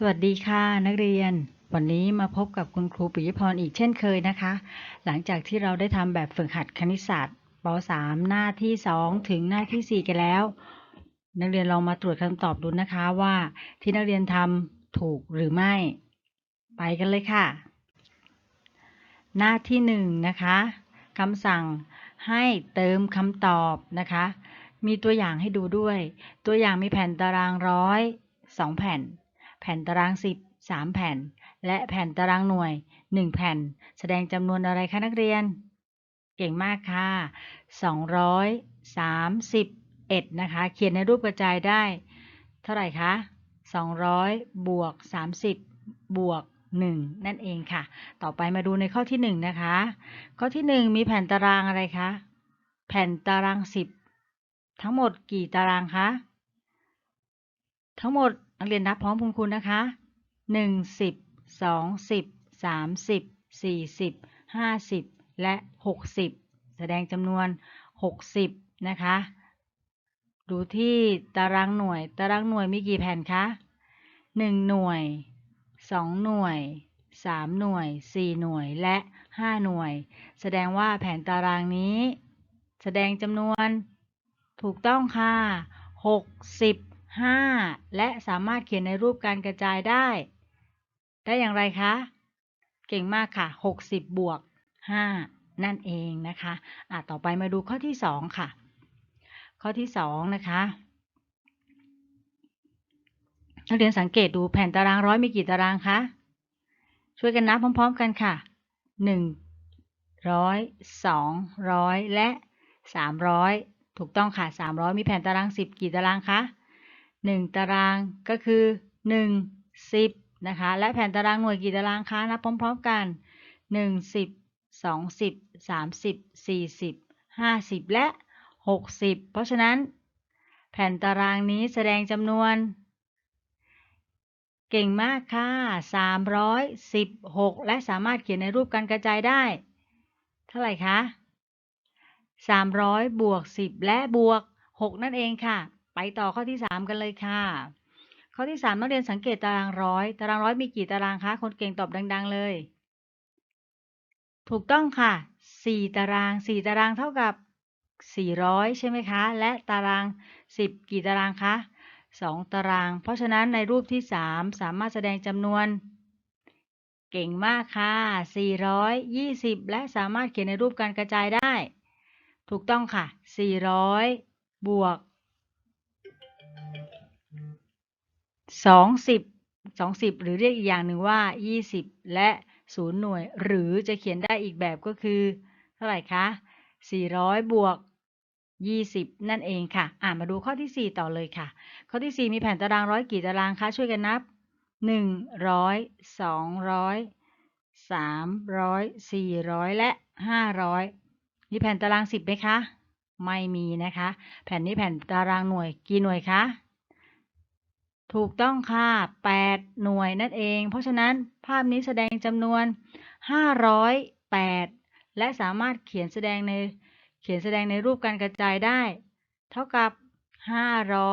สวัสดีค่ะนักเรียน วันนี้มาพบกับคุณครูปิยพรอีกเช่นเคยนะคะ หลังจากที่เราได้ทำแบบฝึกหัดคณิตศาสตร์ป .3 หน้าที่ 2 ถึงหน้าที่ 4 กันแล้ว นักเรียนลองมาตรวจคำตอบดูนะคะว่าที่นักเรียนทำถูกหรือไม่ ไปกันเลยค่ะ หน้าที่ 1 นะคะคำสั่งให้เติมคำตอบนะคะ มีตัวอย่างให้ดูด้วย ตัวอย่างมีแผ่นตารางร้อยสองแผ่น แผ่นตารางสิบสามแผ่น และแผ่นตารางหน่วยหนึ่งแผ่น แสดงจำนวนอะไรคะนักเรียน เก่งมากค่ะสองร้อยสามสิบเอ็ดนะคะ เขียนในรูปกระจายได้ เท่าไหร่คะสองร้อยบวกสามสิบบวกหนึ่งนั่นเองค่ะ ต่อไปมาดูในข้อที่หนึ่งนะคะ ข้อที่หนึ่งมีแผ่นตารางอะไรคะ แผ่นตารางสิบทั้งหมดกี่ตารางคะ ทั้งหมด นักเรียนนับพร้อมคุณคุณนะคะหนึ่งสิบสองสิบสามสิบสี่สิบห้าสิบและหกสิบแสดงจำนวนหกสิบนะคะ ดูที่ตารางหน่วย ตารางหน่วยมีกี่แผ่นคะหนึ่งหน่วยสองหน่วยสามหน่วยสี่หน่วยและห้าหน่วย แสดงว่าแผนตารางนี้ แสดงจำนวนถูกต้องค่ะหกสิบ ห้าและสามารถเขียนในรูปการกระจายได้ ได้อย่างไรคะ เก่งมากค่ะหกสิบบวกห้านั่นเองนะคะอะต่อไปมาดูข้อที่สองค่ะ ข้อที่สองนะคะนักเรียนสังเกตดูแผ่นตารางร้อยมีกี่ตารางคะ ช่วยกันนับพร้อม ๆ กันค่ะหนึ่งร้อย สองร้อยและสามร้อยถูกต้องค่ะสามร้อยมีแผ่นตารางสิบกี่ตารางคะ หนึ่งตารางก็คือหนึ่งสิบนะคะและแผ่นตารางหน่วยกี่ตารางคะนับพร้อมๆกันหนึ่งสิบสองสิบสามสิบสี่สิบห้าสิบและหกสิบเพราะฉะนั้น แผ่นตารางนี้แสดงจำนวน เก่งมากค่ะ 316 และสามารถเขียนในรูปการกระจายได้ เท่าไหร่คะ 300 บวก 10 และบวก 6 นั่นเองค่ะ ไปต่อข้อที่ 3 กันเลยค่ะ ข้อที่3นักเรียนสังเกตตารางร้อย ตารางร้อยมีกี่ตารางคะ คนเก่งตอบดัง ๆ เลย ถูกต้องค่ะ 4 ตาราง 4 ตารางเท่ากับ 400 ใช่ไหมคะ และตาราง 10 กี่ตารางคะ 2 ตาราง เพราะฉะนั้นในรูปที่ 3 สามารถแสดงจำนวน เก่งมากค่ะ 420 และสามารถเขียนในรูปการกระจายได้ ถูกต้องค่ะ 400 บวก 20 20หรือเรียกอีกอย่างหนึ่งว่า20และ0หน่วย หรือจะเขียนได้อีกแบบก็คือเท่าไหร่คะ400บวก20นั่นเองค่ะ อ่ามาดูข้อที่4ต่อเลยค่ะ ข้อที่4มีแผ่นตารางร้อยกี่ตารางคะช่วยกันนับ100 200 300 400และ500มีแผ่นตาราง10ไหมคะ ไม่มีนะคะ แผ่นนี้แผ่นตารางหน่วยกี่หน่วยคะ ถูกต้องค่ะ 8 หน่วยนั่นเอง เพราะฉะนั้นภาพนี้แสดงจำนวน 508 และสามารถเขียนแสดงในเขียนแสดงในรูปการกระจายได้ เท่ากับ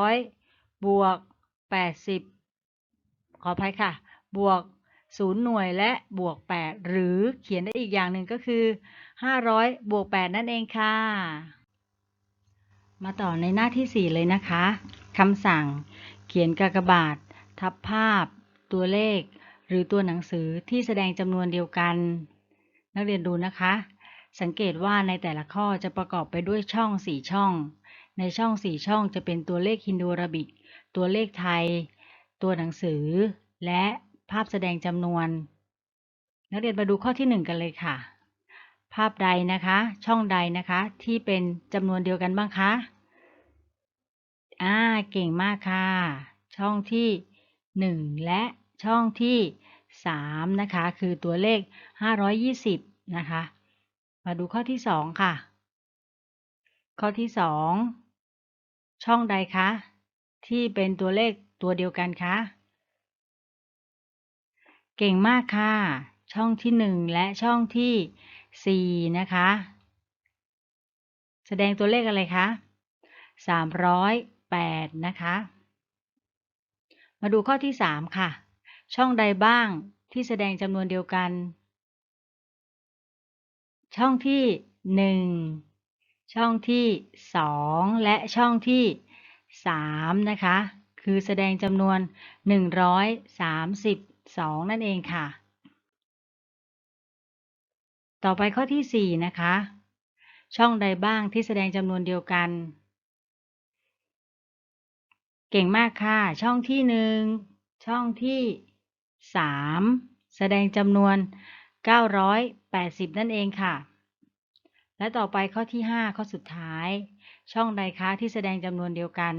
500 บวก 80 ขออภัยค่ะ บวก 0 หน่วยและบวก 8 หรือเขียนได้อีกอย่างหนึ่งก็คือ 500 บวก 8 นั่นเองค่ะ มาต่อในหน้าที่ 4 เลยนะคะคำสั่ง ขียนกากบาท ทับภาพ ตัวเลข หรือตัวหนังสือที่แสดงจำนวนเดียวกัน นักเรียนดูนะคะ สังเกตว่าในแต่ละข้อจะประกอบไปด้วยช่อง4ช่อง ในช่อง4ช่องจะเป็นตัวเลขฮินดูราบิก ตัวเลขไทย ตัวหนังสือ และภาพแสดงจำนวน นักเรียนมาดูข้อที่1กันเลยค่ะ ภาพใดนะคะ ช่องใดนะคะ ที่เป็นจำนวนเดียวกันบ้างคะ อ่า เก่งมากค่ะ ช่องที่ 1 และช่องที่ 3 นะคะ คือตัวเลข 520 นะคะ มาดูข้อที่ 2 ค่ะ ข้อที่ 2 ช่องใดคะ ที่เป็นตัวเลขตัวเดียวกันคะ เก่งมากค่ะ ช่องที่ 1 และช่องที่ 4 นะคะ แสดงตัวเลขอะไรคะ 308นะคะ มาดูข้อที่ 3 ค่ะ ช่องใดบ้างที่แสดงจำนวนเดียวกัน ช่องที่หนึ่งช่องที่สองและช่องที่สามนะคะ คือแสดงจำนวนหนึ่งร้อยสามสิบสองนั่นเองค่ะ ต่อไปข้อที่สี่นะคะช่องใดบ้างที่แสดงจำนวนเดียวกัน เก่งมากค่ะ ช่องที่หนึ่งช่องที่สามแสดงจำนวน 980 นั่นเองค่ะ และต่อไปข้อที่ 5 ข้อสุดท้าย ช่องใดคะที่แสดงจำนวนเดียวกัน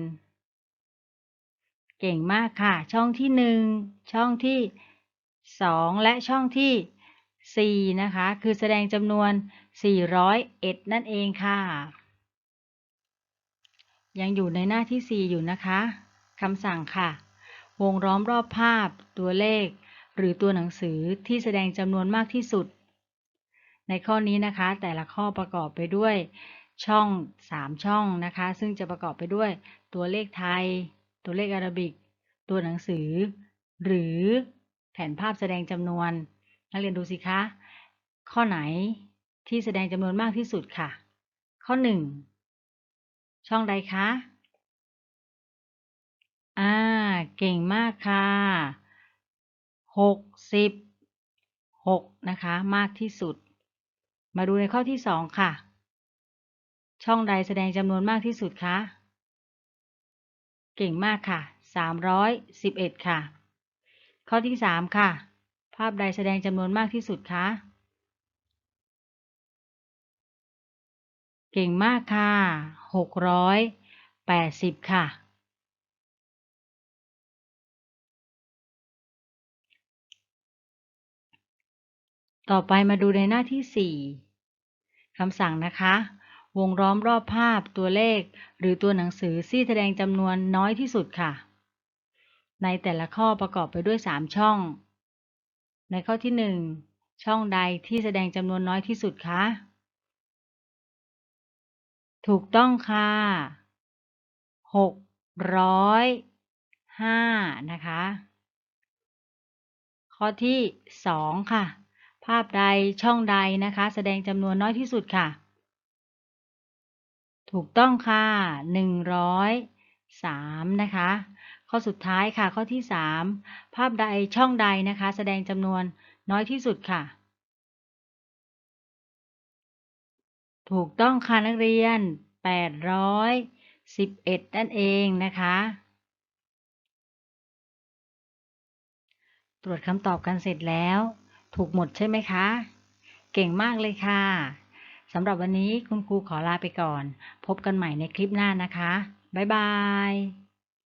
เก่งมากค่ะ ช่องที่ 1 ช่องที่ 2 และช่องที่ 4 นะคะ คือแสดงจำนวน 401 นั่นเองค่ะ ยังอยู่ในหน้าที่ 4 อยู่นะคะคำสั่งค่ะ วงล้อมรอบภาพ ตัวเลข หรือตัวหนังสือที่แสดงจำนวนมากที่สุด ในข้อนี้นะคะ แต่ละข้อประกอบไปด้วยช่อง 3 ช่องนะคะ ซึ่งจะประกอบไปด้วย ตัวเลขไทย ตัวเลขอาราบิก ตัวหนังสือ หรือแผนภาพแสดงจำนวน นักเรียนดูสิคะ ข้อไหนที่แสดงจำนวนมากที่สุดค่ะ ข้อ 1 ช่องใดคะ อ่า เก่งมากค่ะหกสิบหกนะคะ มากที่สุด มาดูในข้อที่สองค่ะ ช่องใดแสดงจำนวนมากที่สุดคะ เก่งมากค่ะสามร้อยสิบเอ็ดค่ะ ข้อที่สามค่ะ ภาพใดแสดงจำนวนมากที่สุดคะ เก่งมากค่ะหกร้อยแปดสิบค่ะ ต่อไปมาดูในหน้าที่4คำสั่งนะคะ วงล้อมรอบภาพตัวเลข หรือตัวหนังสือที่แสดงจำนวนน้อยที่สุดค่ะ ในแต่ละข้อประกอบไปด้วย 3 ช่อง ในข้อที่ 1 ช่องใดที่แสดงจำนวนน้อยที่สุดคะ ถูกต้องค่ะ605นะคะ ข้อที่2ค่ะ ภาพใดช่องใดนะคะ แสดงจำนวนน้อยที่สุดค่ะ ถูกต้องค่ะ103นะคะ ข้อสุดท้ายค่ะ ข้อที่3ภาพใดช่องใดนะคะ แสดงจำนวนน้อยที่สุดค่ะ ถูกต้องค่ะนักเรียน 811 นั่นเองนะคะ ตรวจคำตอบกันเสร็จแล้ว ถูกหมดใช่ไหมคะ เก่งมากเลยค่ะสำหรับวันนี้คุณครูขอลาไปก่อน พบกันใหม่ในคลิปหน้านะคะ บ๊ายบาย